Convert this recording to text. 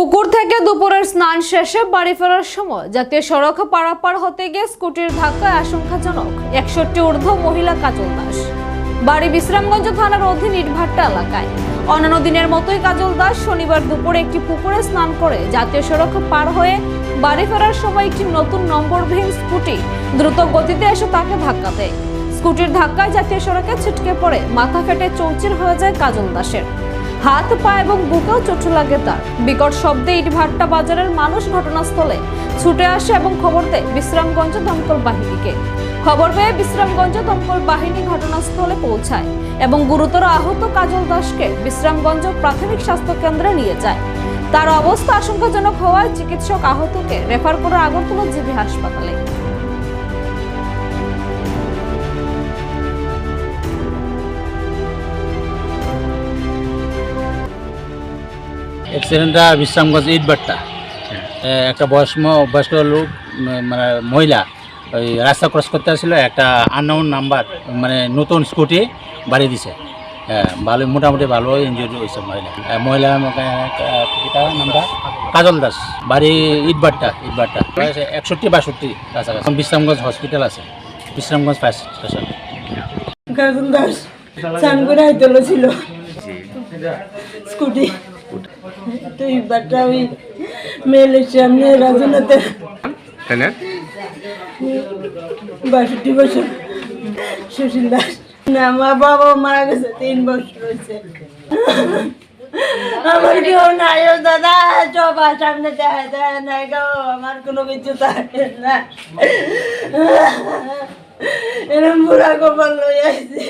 পুকুর থেকে দুপুরের স্নান শেষে বাড়ি ফেরার সময় জাতীয় সড়ক পারাপার হতে গিয়ে স্কুটির ধাক্কায় আশঙ্কাজনক। একষট্টি ঊর্ধ্ব মহিলা কাজল দাস। বাড়ি বিশ্রামগঞ্জ থানার অধীন ইটভাট্টা এলাকায়। অন্যান্য দিনের মতোই কাজল দাস শনিবার দুপুরে একটি পুকুরে স্নান করে জাতীয় সড়ক পার হয়ে বাড়ি ফেরার সময় একটি নতুন নম্বর নম্বরবিহীন স্কুটি দ্রুত গতিতে এসে তাকে ধাক্কা দেয়। স্কুটির ধাক্কায় জাতীয় সড়কে ছিটকে পড়ে, মাথা ফেটে চৌচির হয়ে যায় কাজল দাসের। হাত, পা এবং বুকেও চোট লাগে তার। বিকট শব্দে ইটভাট্টা বাজারের মানুষ ঘটনাস্থলে ছুটে আসে এবং খবর দেয় বিশ্রামগঞ্জ দমকল বাহিনীকে। খবর পেয়ে বিশ্রামগঞ্জ দমকল বাহিনী ঘটনাস্থলে পৌঁছায় এবং গুরুতর আহত কাজল দাসকে বিশ্রামগঞ্জ প্রাথমিক স্বাস্থ্য কেন্দ্রে নিয়ে যায়। তার অবস্থা আশঙ্কাজনক হওয়ায় চিকিৎসক আহতকে রেফার করে আগরতলা জিবি হাসপাতালে। অ্যাক্সিডেন্টটা বিশ্রামগঞ্জ ইটবাট্টা। একটা বয়স বয়স্ক লোক মানে মহিলা ওই রাস্তা ক্রস করতে আসছিল একটা আননোন নাম্বার মানে নতুন স্কুটি বাড়ি দিছে। হ্যাঁ ভালো মোটামুটি ভালো ইঞ্জুরি হয়েছে মহিলা। মহিলা নামটা? কাজল দাস বাড়ি ইটবাট্টা ইটবাট্টা। একষট্টি বাষট্টি কাছাকাছি। বিশ্রামগঞ্জ হসপিটাল আছে। বিশ্রামগঞ্জ ফায়ার স্টেশন কাজল দাস চান করে ছিল স্কুটি। তুই বাচ্চা ওই মেলের সামনে রাজনাতে না বাষট্টি বছর। সুশীল দাস। না আমার বাবা মারা গেছে তিন বছর হয়েছে। আমার কেউ নাই ও দাদা সবার সামনে দেয় দেয় নাই গো আমার কোনো কিছু থাকে না। এরম বুড়া কপাল লই আইছি।